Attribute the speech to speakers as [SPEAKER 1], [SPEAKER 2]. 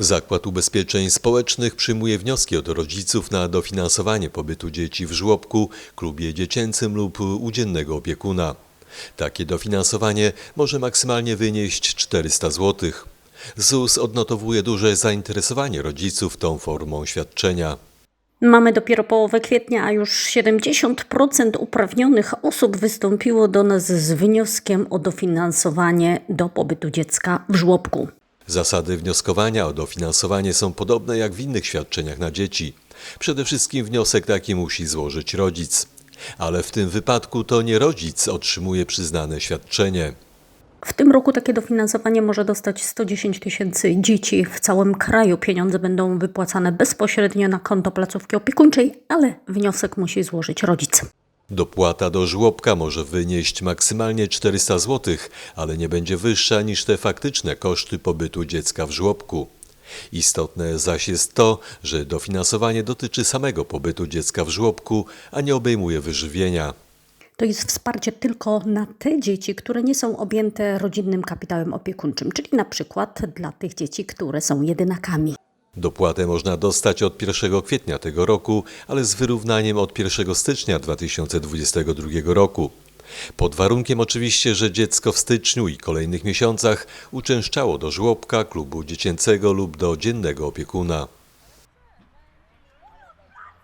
[SPEAKER 1] Zakład Ubezpieczeń Społecznych przyjmuje wnioski od rodziców na dofinansowanie pobytu dzieci w żłobku, klubie dziecięcym lub u dziennego opiekuna. Takie dofinansowanie może maksymalnie wynieść 400 zł. ZUS odnotowuje duże zainteresowanie rodziców tą formą świadczenia.
[SPEAKER 2] Mamy dopiero połowę kwietnia, a już 70% uprawnionych osób wystąpiło do nas z wnioskiem o dofinansowanie do pobytu dziecka w żłobku.
[SPEAKER 1] Zasady wnioskowania o dofinansowanie są podobne jak w innych świadczeniach na dzieci. Przede wszystkim wniosek taki musi złożyć rodzic. Ale w tym wypadku to nie rodzic otrzymuje przyznane świadczenie.
[SPEAKER 2] W tym roku takie dofinansowanie może dostać 110 tysięcy dzieci w całym kraju. Pieniądze będą wypłacane bezpośrednio na konto placówki opiekuńczej, ale wniosek musi złożyć rodzic.
[SPEAKER 1] Dopłata do żłobka może wynieść maksymalnie 400 zł, ale nie będzie wyższa niż te faktyczne koszty pobytu dziecka w żłobku. Istotne zaś jest to, że dofinansowanie dotyczy samego pobytu dziecka w żłobku, a nie obejmuje wyżywienia.
[SPEAKER 2] To jest wsparcie tylko na te dzieci, które nie są objęte rodzinnym kapitałem opiekuńczym, czyli na przykład dla tych dzieci, które są jedynakami.
[SPEAKER 1] Dopłatę można dostać od 1 kwietnia tego roku, ale z wyrównaniem od 1 stycznia 2022 roku. Pod warunkiem oczywiście, że dziecko w styczniu i kolejnych miesiącach uczęszczało do żłobka, klubu dziecięcego lub do dziennego opiekuna.